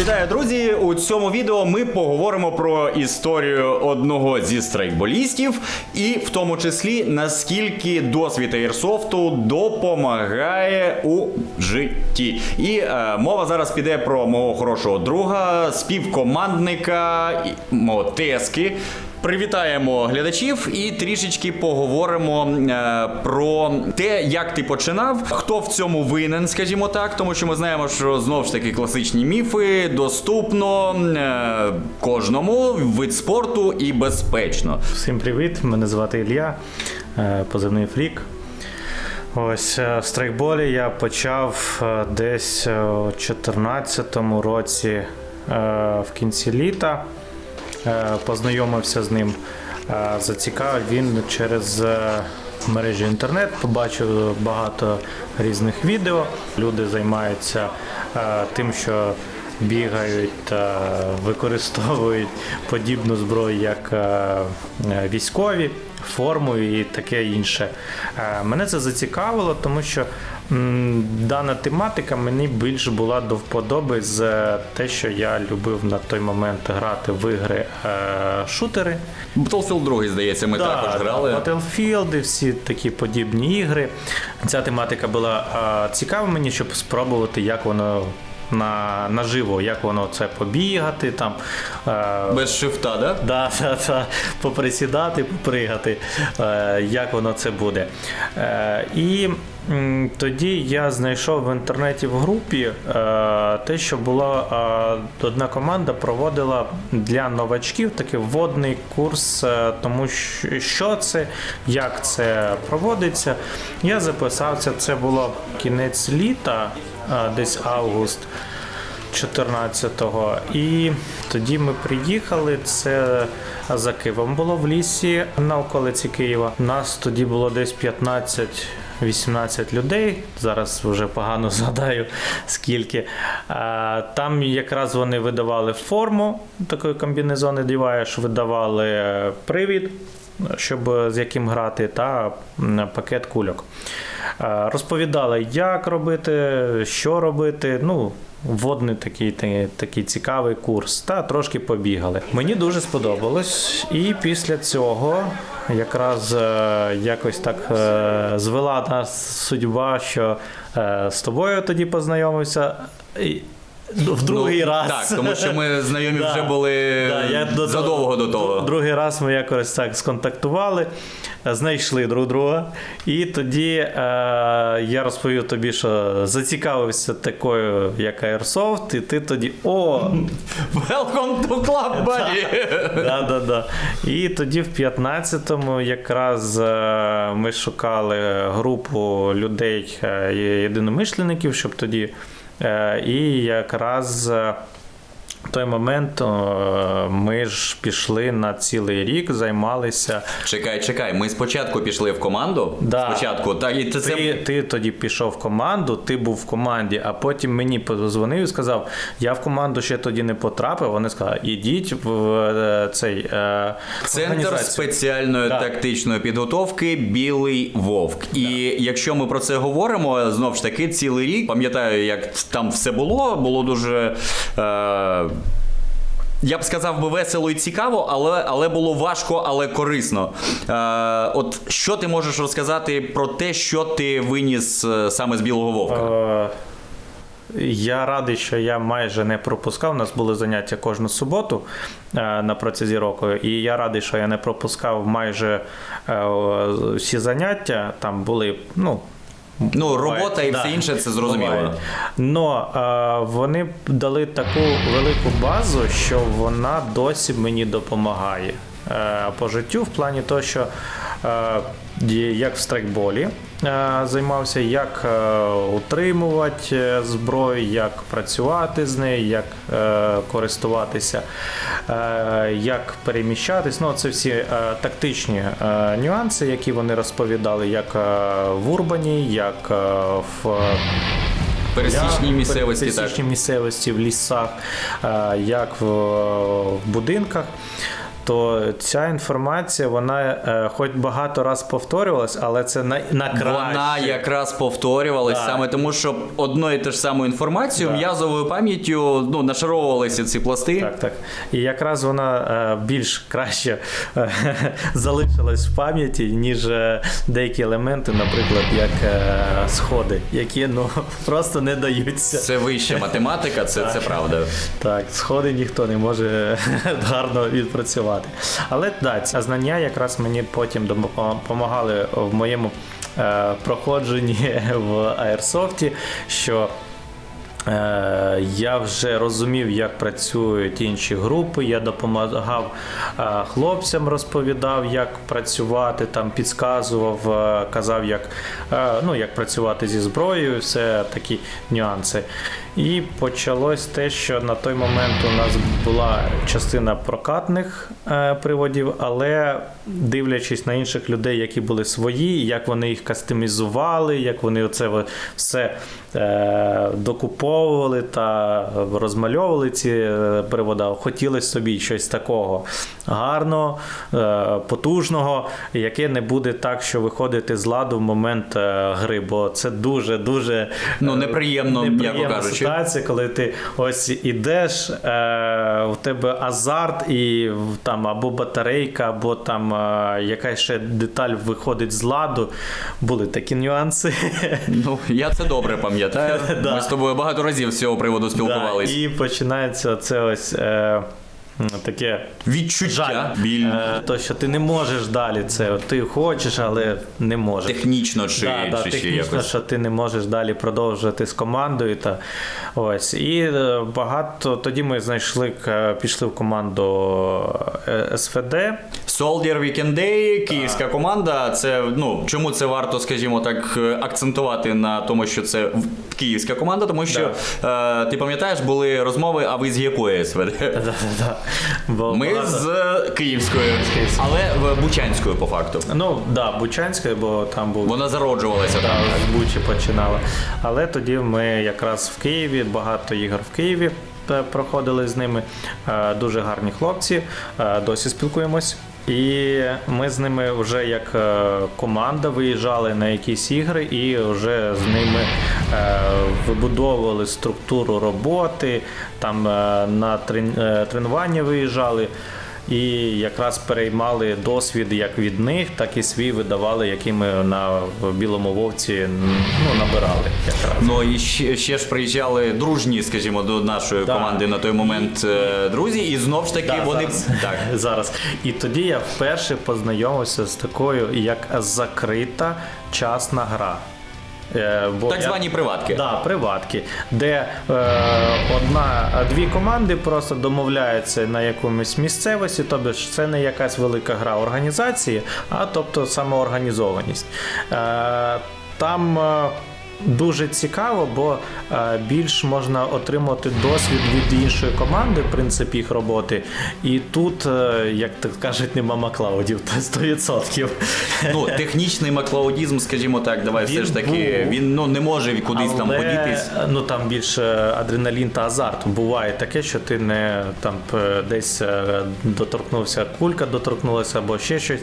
Вітаю, друзі! У цьому відео ми поговоримо про історію одного зі страйкболістів, і в тому числі наскільки досвід Airsoft допомагає у житті. І е, мова зараз піде про мого хорошого друга, співкомандника мотески. Привітаємо глядачів і трішечки поговоримо е, про те, як ти починав, хто в цьому винен, скажімо так, тому що ми знаємо, що знову ж таки класичні міфи доступно е, кожному вид спорту і безпечно. Всім привіт! Мене звати Ілля, е, позивний Фрік. Ось е, в страйкболі я почав е, десь у 2014 році в кінці літа. Е, Познайомився з ним. Е, Зацікавив він через мережі інтернет, побачив багато різних відео. Люди займаються е, тим, що бігають та використовують подібну зброю, як е, е, військові, форму і таке інше. Е, Мене це зацікавило, тому що дана тематика мені більш була до вподоби з те, що я любив на той момент грати в ігри шутери. Battlefield 2, здається, ми також грали. Battlefield, всі такі подібні ігри. Ця тематика була цікава мені, щоб спробувати, як воно. На наживо, як воно це побігати, там е, Без шифта, да? Да, да, да. Поприсідати, попригати, е, як воно це буде. Е, і м, тоді я знайшов в інтернеті в групі е, те, що була е, одна команда проводила для новачків такий вводний курс, е, тому що, що це, як це проводиться. Я записався, це було кінець літа, десь август. 14-го. І тоді ми приїхали. Це за Києвом було в лісі на околиці Києва. Нас тоді було десь 15. 18 людей, зараз вже погано згадаю скільки. Там якраз вони видавали форму, такої комбінезон одягаєш, видавали е, привід, щоб з яким грати, та пакет кульок. Е, Розповідали, як робити, що робити. Ну, вводний такий, такий цікавий курс. Та трошки побігали. Мені дуже сподобалось. І після цього якраз е, якось так е, звела нас судьба, що е, з тобою тоді познайомився. І, в другий Ну, раз. Так, тому що ми знайомі Да. вже були Да, я до- задовго до того. Другий раз ми якось так сконтактували, знайшли друг друга. І тоді е, я розповів тобі, що зацікавився такою, як Airsoft, і ти тоді о! Welcome to club, buddy! да, да, да. І тоді в 15-му якраз е, ми шукали групу людей, е, єдиномишленників, щоб тоді. Е, І якраз. Е, в той момент е, ми ж пішли на цілий рік, займалися. Чекай, чекай, ми спочатку пішли в команду. Да. Спочатку, так, і це, Ти, ти тоді пішов в команду, ти був в команді, а потім мені подзвонив і сказав: я в команду ще тоді не потрапив. Вони сказали, ідіть в е, цей е, Центр спеціальної Да. тактичної підготовки Білий Вовк. І якщо ми про це говоримо, знов ж таки, цілий рік пам'ятаю, як там все було, було дуже. Е- я б сказав би весело і цікаво, але, але було важко, але корисно. Е, от що ти можеш розказати про те, що ти виніс е, саме з Білого Вовка? Е, Я радий, що я майже не пропускав. У нас були заняття кожну суботу е, на протязі року, і я радий, що я не пропускав майже всі заняття. Там були, ну. Ну, робота і да, все інше це зрозуміло. Ну Но е, вони дали таку велику базу, що вона досі мені допомагає е, по життю, в плані того, що е, як в страйкболі займався, як е, утримувати е, зброю, як працювати з нею, як е, користуватися, е, як переміщатись. Ну, це всі е, тактичні е, нюанси, які вони розповідали, як е, в Урбані, як е, в Пересічній місцевості, так. місцевості, в лісах, е, як в будинках. То ця інформація, вона е, хоч багато раз повторювалась, але це на, на краще. Вона якраз повторювалась Так. саме тому, що одною і те ж саму інформацію Так. м'язовою пам'яттю ну, нашаровувалися ці пласти. Так, так. І якраз вона е, більш краще е, залишилась в пам'яті, ніж е, деякі елементи, наприклад, як е, сходи, які ну, просто не даються. Це вища математика, це, це правда. Так, сходи ніхто не може гарно відпрацювати. Але да, ці знання якраз мені потім допомагали в моєму е, проходженні в Аерсофті, що Е, Я вже розумів, як працюють інші групи. Я допомагав е, хлопцям, розповідав, як працювати, там підказував, е, казав, як, ну, як працювати зі зброєю, все такі нюанси. І почалось те, що на той момент у нас була частина прокатних е, приводів, але дивлячись на інших людей, які були свої, як вони їх кастомізували, як вони оце все е, докуповували та розмальовували ці е, привода. Хотілося собі щось такого гарного, е, потужного, яке не буде так, що виходити з ладу в момент е, гри, бо це дуже дуже Ну, неприємно, м'яко кажучи. Ситуація, коли ти ось ідеш, е, у тебе азарт, і там або батарейка, або там е, якась ще деталь виходить з ладу. Були такі нюанси. Ну, я це добре пам'ятаю. Ми з тобою багато разів з цього приводу спілкувалися. і починається це ось. Е, Таке Відчуття, жаль, біль Е, то, що ти не можеш далі це. Ти хочеш, але не можеш. технічно чи, да, да, чи ще якось. що ти не можеш далі продовжувати з командою. Та, ось. І е, багато тоді ми знайшли, пішли в команду е, СВД. Soldier Weekend Day, київська команда. Це ну чому це варто, скажімо так, е, акцентувати на тому, що це київська команда, тому що е, ти пам'ятаєш, були розмови, а ви з якої СВД? Да-да-да. Бо Ми багато- з київської, Київської. але в Бучанської по факту. Ну, да, Бучанської, бо там був Вона зароджувалася Да, там. з Бучі починала. Але тоді ми якраз в Києві, багато ігор в Києві е, проходили з ними. Е, Дуже гарні хлопці, е, досі спілкуємось. І ми з ними вже як е, команда виїжджали на якісь ігри і вже з ними е, вибудовували структуру роботи, там е, на трен- тренування виїжджали. І якраз переймали досвід як від них, так і свій видавали, який ми на білому вовці ну, набирали. Якраз. Ну і ще, ще ж приїжджали дружні, скажімо, до нашої Да. команди на той момент е, друзі, і знов ж таки Да, вони зараз. так. зараз. І тоді я вперше познайомився з такою, як закрита частна гра. Е, бо Так я- звані приватки. Да, приватки, де е, одна, дві команди просто домовляються на якомусь місцевості, тобто це не якась велика гра організації, а тобто самоорганізованість. Е, там е, дуже цікаво, бо е, більш можна отримати досвід від іншої команди, в принципі, їх роботи. І тут, е, як так кажуть, нема маклаудів, то 100%. Ну, технічний маклаудізм, скажімо так, давай Він все ж таки, був. він ну не може кудись там Але, подітись. Ну там більше адреналін та азарт. Буває таке, що ти не там десь е, доторкнувся, кулька доторкнулася або ще щось,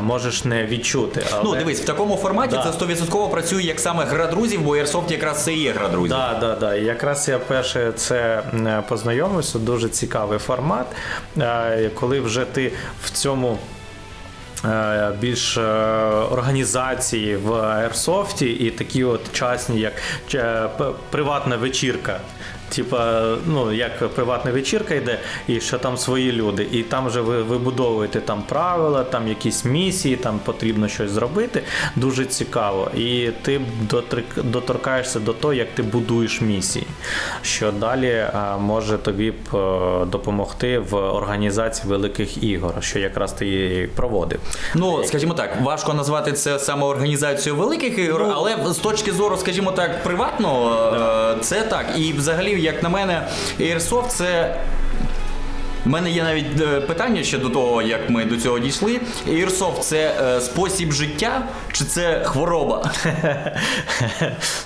можеш не відчути. Але... Ну, дивись, в такому форматі Да. це 100% працює як саме гра друзів, бо Airsoft якраз це є гра друзів. Да, да, да. Якраз я перше це познайомився. Дуже цікавий формат. Е, Коли вже ти в цьому. е, Більш е, організації в Airsoft і такі от частні, як е, приватна вечірка. Типа, ну як приватна вечірка йде, і що там свої люди, і там вже ви вибудовуєте там правила, там якісь місії, там потрібно щось зробити. Дуже цікаво. І ти доторкаєшся до того, як ти будуєш місії, що далі може тобі е, допомогти в організації великих ігор, що якраз ти і проводив. Ну, скажімо так, важко назвати це саме організацією великих ігор, Ну, але з точки зору, скажімо так, приватного, е, це так. І взагалі, як на мене, Airsoft це. У мене є навіть е, питання ще до того, як ми до цього дійшли. Airsoft – це е, спосіб життя чи це хвороба?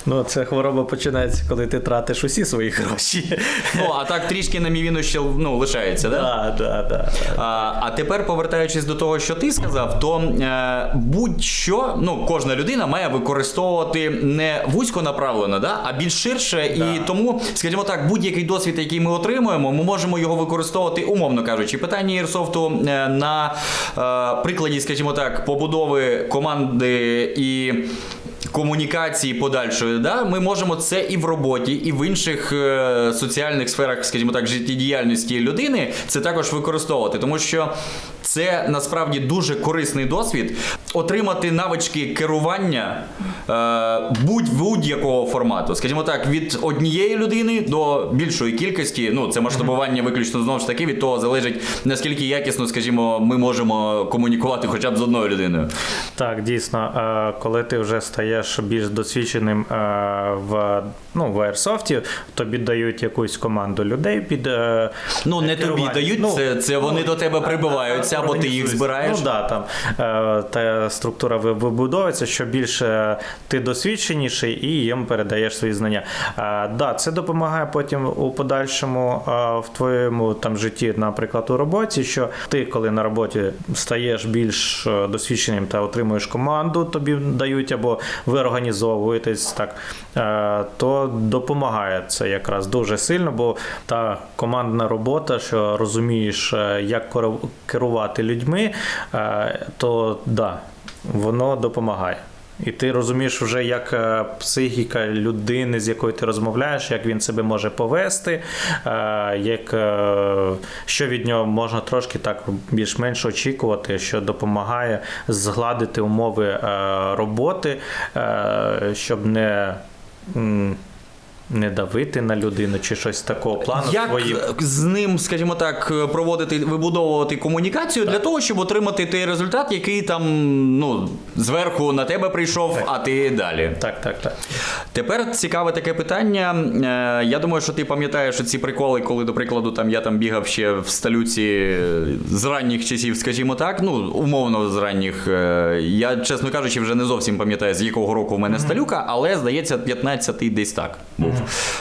Ну, це хвороба починається, коли ти тратиш усі свої гроші. Ну, а так трішки на мівіну ще ну, лишається, да? Так, так, так. А, а тепер, повертаючись до того, що ти сказав, то е, будь-що, ну, кожна людина має використовувати не вузько направлено, да, а більш ширше. І тому, скажімо так, будь-який досвід, який ми отримуємо, ми можемо його використовувати, умовно кажучи. Питання Єрсофту е, на е, прикладі, скажімо так, побудови команди і. Комунікації подальшої, да, ми можемо це і в роботі, і в інших е, соціальних сферах, скажімо так, життєдіяльності людини, це також використовувати, тому що це насправді дуже корисний досвід. Отримати навички керування е, будь будь-якого формату, скажімо так, від однієї людини до більшої кількості. Ну це масштабування виключно знову ж таки від того залежить наскільки якісно, скажімо, ми можемо комунікувати хоча б з одною людиною. Так, дійсно, е, коли ти вже стаєш більш досвідченим е, в, ну, в Airsoft, тобі дають якусь команду людей під. е, Ну не тобі керування. дають Ну, це, це вони до тебе прибиваються, або ти їх збираєш. Ну да, там е, та структура вибудовується, що більше ти досвідченіший і їм передаєш свої знання. Е, да, це допомагає потім у подальшому е, в твоєму там житті, наприклад, у роботі, що ти, коли на роботі стаєш більш досвідченим та отримуєш команду, тобі дають або ви організовуєтесь так, то допомагає це якраз дуже сильно, бо та командна робота, що розумієш, як керу- керувати людьми, е, то да, воно допомагає. І ти розумієш вже, як е, психіка людини, з якою ти розмовляєш, як він себе може повести, е, як, що від нього можна трошки так більш-менш очікувати, що допомагає згладити умови роботи, щоб не. Не давити на людину чи щось такого плану Як свої. з ним, скажімо так, проводити, вибудовувати комунікацію для того, щоб отримати той результат, який там ну, зверху на тебе прийшов, а ти далі. Так, так, так. Тепер цікаве таке питання. Е, Я думаю, що ти пам'ятаєш ці приколи, коли, до прикладу, там я там бігав ще в столюці з ранніх часів, скажімо так, ну умовно з ранніх. Е, Я, чесно кажучи, вже не зовсім пам'ятаю, з якого року в мене сталюка, але здається, 15-й десь так був.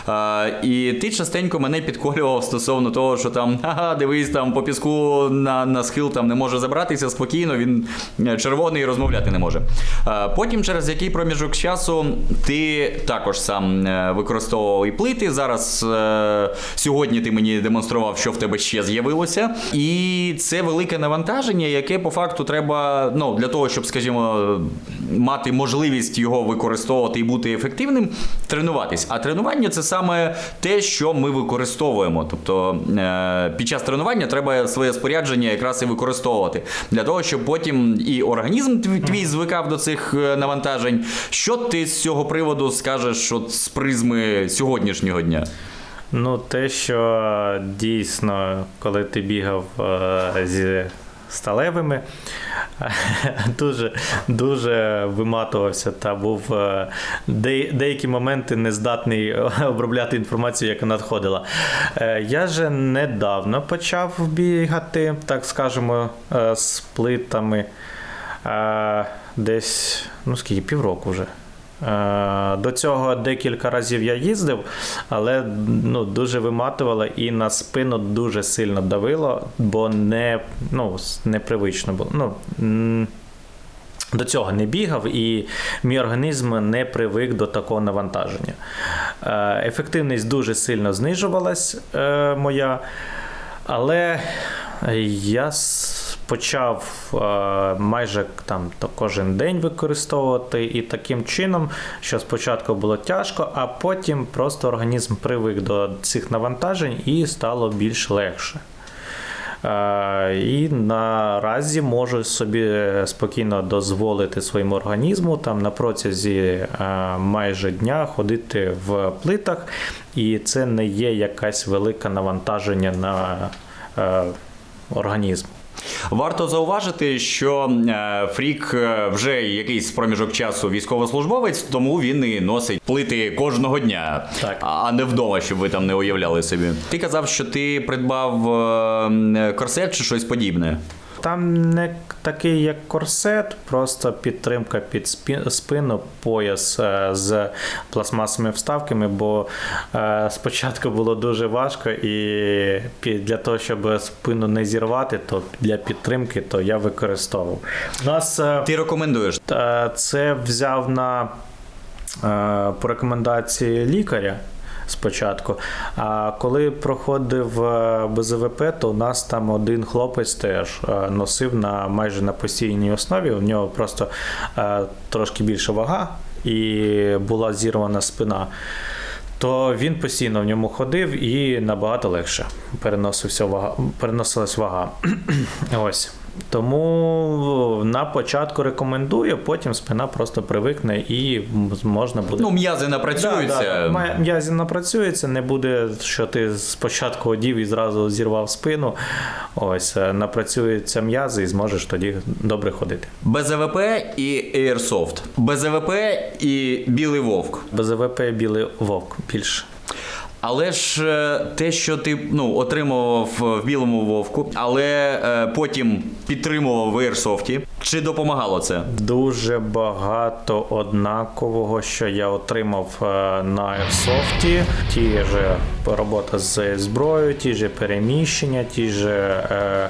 Е, І ти частенько мене підколював стосовно того, що там ага, дивись, там по піску на, на схил там не може забратися спокійно, він е, червоний і розмовляти не може. Е, Потім, через який проміжок часу, ти також сам використовував і плити. Зараз сьогодні ти мені демонстрував, що в тебе ще з'явилося. І це велике навантаження, яке по факту треба ну, для того, щоб, скажімо, мати можливість його використовувати і бути ефективним, тренуватись. А тренування це саме те, що ми використовуємо. Тобто е, під час тренування треба своє спорядження якраз і використовувати для того, щоб потім і організм твій, звикав до цих е, навантажень. Що ти з цього приводу скажеш от, з призми сьогоднішнього дня? Ну, те, що дійсно, коли ти бігав е, зі сталевими, дуже, дуже виматувався та був е, де, деякі моменти нездатний обробляти інформацію, яка надходила. Е, Я же недавно почав бігати, так скажемо, е, з плитами. Десь, ну скільки, півроку вже. Е, До цього декілька разів я їздив, але ну, дуже виматувало і на спину дуже сильно давило, бо не, ну, непривично було. Ну, до цього не бігав, і мій організм не привик до такого навантаження. Е, Ефективність дуже сильно знижувалась е, моя, але я почав е, майже там кожен день використовувати і таким чином, що спочатку було тяжко, а потім просто організм привик до цих навантажень і стало більш легше. Е, І наразі можу собі спокійно дозволити своєму організму там на протязі е, майже дня ходити в плитах, і це не є якась велике навантаження на е, організм. Варто зауважити, що е, Фрік е, вже якийсь проміжок часу військовослужбовець, тому він і носить плити кожного дня, Так. а не вдома, щоб ви там не уявляли собі. Ти казав, що ти придбав е, корсет чи щось подібне. Там не такий, як корсет, просто підтримка під спину, пояс е, з пластмасовими вставками, бо е, спочатку було дуже важко, і для того, щоб спину не зірвати, то для підтримки то я використовував. У нас е, Ти рекомендуєш? Це взяв на по рекомендації лікаря спочатку. А коли проходив е, БЗВП, то у нас там один хлопець теж е, носив на майже на постійній основі. У нього просто е, трошки більша вага і була зірвана спина. То він постійно в ньому ходив і набагато легше переносився вага, переносилась вага. Ось. Тому на початку рекомендую, потім спина просто привикне і можна буде. Ну, м'язи напрацюються. да, да. М'язі напрацюється, не буде, що ти спочатку одів і зразу зірвав спину. Ось е, напрацюються м'язи і зможеш тоді добре ходити. БЗВП і Airsoft. БЗВП і Білий Вовк. БЗВП білий вовк більше. Але ж е, те, що ти ну, отримував в білому вовку, але е, потім підтримував в Airsoft, чи допомагало це? Дуже багато однакового, що я отримав е, на Airsoft. Ті ж робота з зброєю, ті ж переміщення, ті ж е,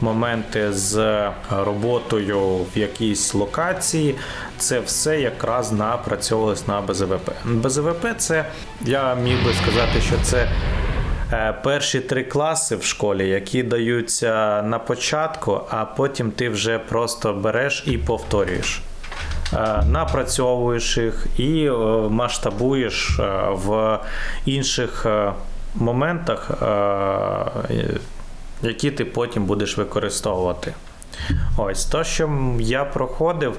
моменти з роботою в якійсь локації. Це все якраз напрацьовувалось на БЗВП. БЗВП це я міг би сказати, що це. Е, Перші три класи в школі, які даються на початку, а потім ти вже просто береш і повторюєш. Е, Напрацьовуєш їх і е, масштабуєш в інших моментах, які ти потім будеш використовувати. Ось то, що я проходив,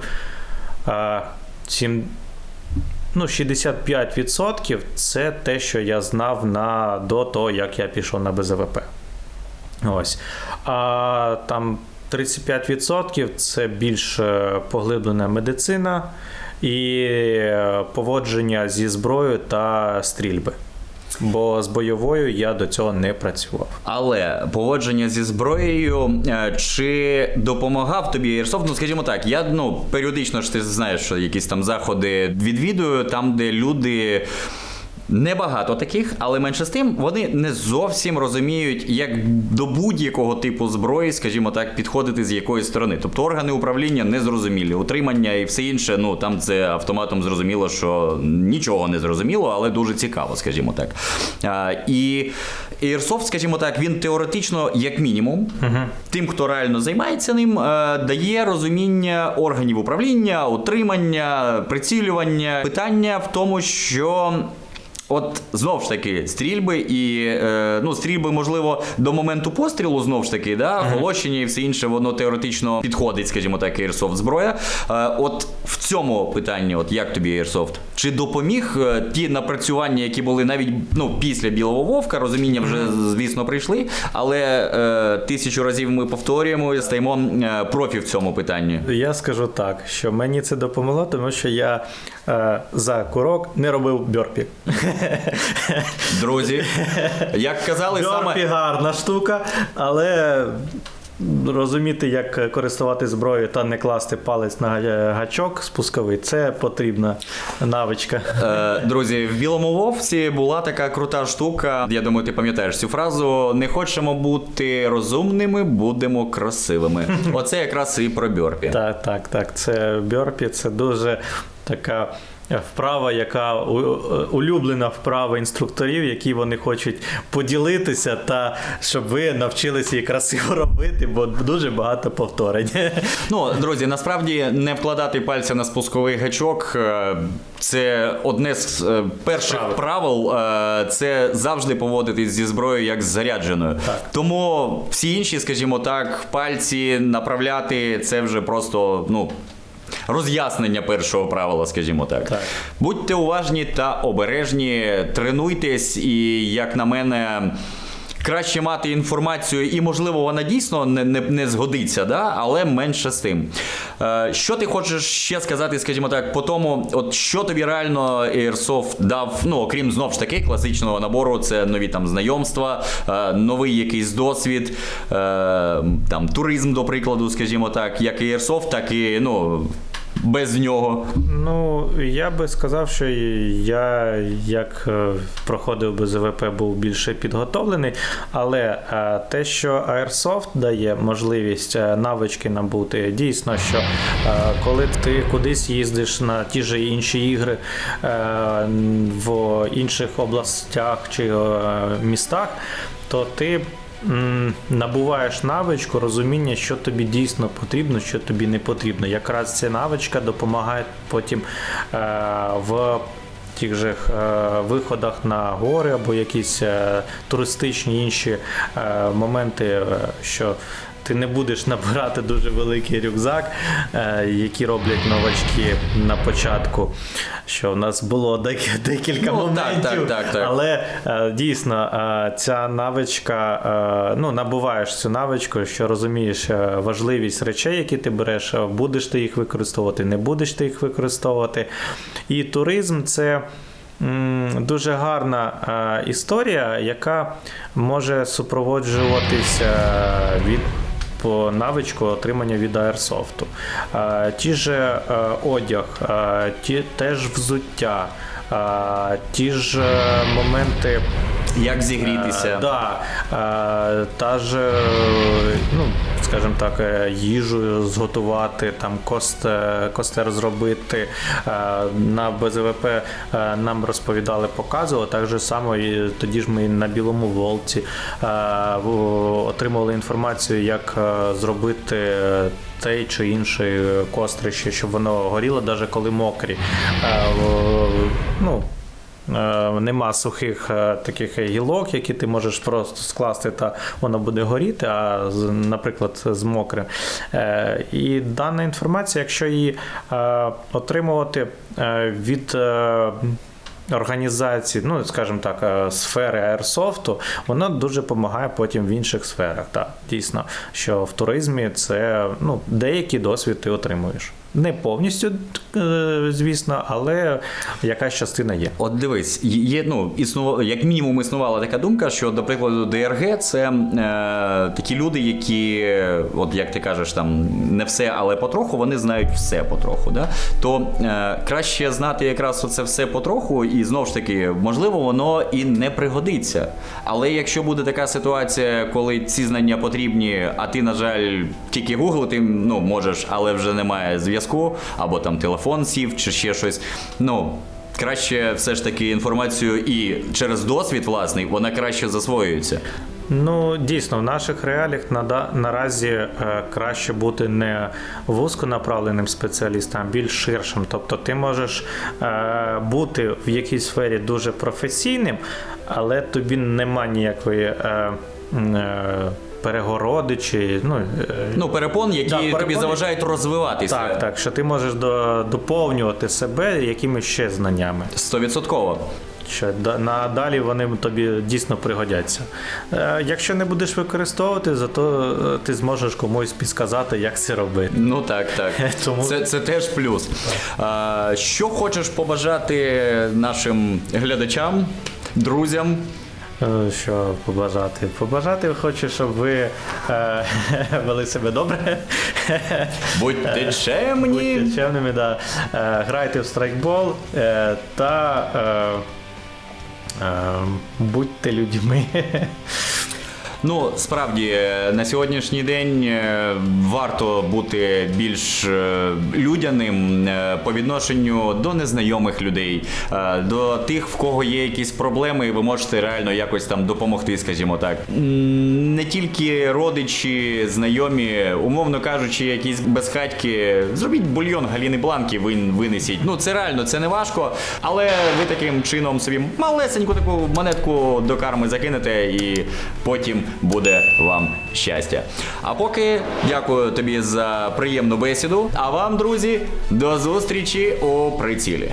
е, сім- Ну, 65% це те, що я знав на, до того, як я пішов на БЗВП. Ось. А там 35% це більш е, поглиблена медицина і е, поводження зі зброєю та стрільби. Бо з бойовою я до цього не працював. Але поводження зі зброєю е, чи допомагав тобі Airsoft? Ну, скажімо так, я ну періодично ж ти знаєш, що якісь там заходи відвідую, там, де люди. Небагато таких, але менше з тим, вони не зовсім розуміють, як до будь-якого типу зброї, скажімо так, підходити з якої сторони. Тобто органи управління не зрозумілі, утримання і все інше. Ну там це автоматом зрозуміло, що нічого не зрозуміло, але дуже цікаво, скажімо так. А, і Airsoft, скажімо так, він теоретично, як мінімум, тим, хто реально займається ним, е, дає розуміння органів управління, утримання, прицілювання. Питання в тому, що. От знову ж таки, стрільби і е, ну, стрільби, можливо, до моменту пострілу, знову ж таки, да, голощення і все інше, воно теоретично підходить, скажімо так, Airsoft зброя. Е, от в цьому питанні, от як тобі Airsoft? Чи допоміг е, ті напрацювання, які були навіть ну, після білого вовка, розуміння вже, звісно, прийшли, але е, тисячу разів ми повторюємо і стаємо е, профі в цьому питанні. Я скажу так, що мені це допомогло, тому що я за курок не робив бьорпі. Друзі, як казали, Бьорпі саме. гарна штука, але розуміти, як користувати зброєю та не класти палець на гачок спусковий, це потрібна навичка. Е, Друзі, в білому вовці була така крута штука. Я думаю, ти пам'ятаєш цю фразу: не хочемо бути розумними, будемо красивими. Оце якраз і про бьорпі. Так, так, так. Це бьорпі, це дуже така. Вправа, яка улюблена вправа інструкторів, які вони хочуть поділитися, та щоб ви навчилися її красиво робити, бо дуже багато повторень. Ну, друзі, насправді не вкладати пальця на спусковий гачок. е, Це одне з е, перших правил. е, Це завжди поводитись зі зброєю як з зарядженою. Так. Тому всі інші, скажімо так, пальці направляти це вже просто ну. Роз'яснення першого правила, скажімо так. Так. Будьте уважні та обережні, тренуйтесь, і, як на мене, краще мати інформацію, і можливо вона дійсно не, не, не згодиться, да? але менше з тим. Е, що ти хочеш ще сказати, скажімо так, по тому, от що тобі реально Airsoft дав, ну окрім знов ж таки класичного набору, це нові там знайомства, е, новий якийсь досвід, е, там туризм, до прикладу, скажімо так, як і Airsoft, так і ну. Без нього. Ну, я би сказав, що я як е, проходив БЗВП, був більше підготовлений, але е, те, що Airsoft дає можливість е, навички набути, дійсно, що коли ти кудись їздиш на ті ж інші ігри в інших областях чи містах, то ти набуваєш навичку, розуміння, що тобі дійсно потрібно, що тобі не потрібно. Якраз ця навичка допомагає потім е, в тих же е, виходах на гори або якісь е, туристичні інші е, моменти, е, що ти не будеш набирати дуже великий рюкзак, е, які роблять новачки на початку. Що в нас було дек- декілька Ну, моментів, так, так, так. але е, дійсно е, ця навичка, е, ну набуваєш цю навичку, що розумієш е, важливість речей, які ти береш, е, будеш ти їх використовувати, не будеш ти їх використовувати. І туризм це. Дуже гарна е, історія, яка може супроводжуватися від навичку отримання від аерсофту. Ті ж е, одяг, е, ті теж взуття, е, ті ж моменти. Як зігрітися? Е, Да, е, та ж, ну, скажімо так, е, їжу зготувати, там кост, е, костер зробити. Е, На БЗВП нам розповідали, показували. Так же само і тоді ж ми на білому волці отримували інформацію, як зробити. Той чи інший кострище, щоб воно горіло, навіть коли мокрі. Ну, Нема сухих е, таких гілок, які ти можеш просто скласти, та воно буде горіти, а наприклад, з мокрим. Е, І дана інформація, якщо її е, отримувати е, від е, організації, ну скажімо так, е, сфери аерсофту, воно дуже допомагає потім в інших сферах. Так, дійсно, що в туризмі це ну, деякий досвід ти отримуєш. Не повністю, е, звісно, але якась частина є. От дивись, є ну існувала як мінімум існувала така думка, що до прикладу ДРГ це е, такі люди, які, от як ти кажеш, там не все, але потроху вони знають все потроху. Да? То е, краще знати якраз оце все потроху, і знову ж таки, можливо, воно і не пригодиться. Але якщо буде така ситуація, коли ці знання потрібні, а ти, на жаль, тільки гуглити ну, можеш, але вже немає зв'язку, або там телефон сів, чи ще щось. Ну. Краще все ж таки інформацію і через досвід власний вона краще засвоюється. Ну, дійсно, в наших реаліях нада- наразі е, краще бути не вузьконаправленим спеціалістом, а більш ширшим. Тобто ти можеш е, бути в якійсь сфері дуже професійним, але тобі нема ніякої. Е, е, Перегороди чи ну, е, Ну, перепон, які Да, тобі заважають розвиватися. так, так, що ти можеш до, доповнювати себе якимись ще знаннями. Стовідсотково. Що надалі вони тобі дійсно пригодяться. Е, якщо не будеш використовувати, зато е, ти зможеш комусь підказати, як це робити. Ну так, так. Тому- Це, це теж плюс. А, що хочеш побажати нашим глядачам, друзям? Е, Що побажати? Побажати хочу, щоб ви е, вели себе добре. Будьте чемні. Будьте чемними, да. Е, грайте в страйкбол е, та е, е, будьте людьми. Ну, справді, на сьогоднішній день е, варто бути більш е, людяним е, по відношенню до незнайомих людей, до тих, в кого є якісь проблеми, і ви можете реально якось там допомогти, скажімо так. Не тільки родичі, знайомі, умовно кажучи, якісь безхатьки, зробіть бульйон Галіни Бланки, вин- винесіть. Ну це реально, це не важко, але ви таким чином собі малесеньку таку монетку до карми закинете і потім буде вам щастя. А поки дякую тобі за приємну бесіду. А вам, друзі, до зустрічі у прицілі.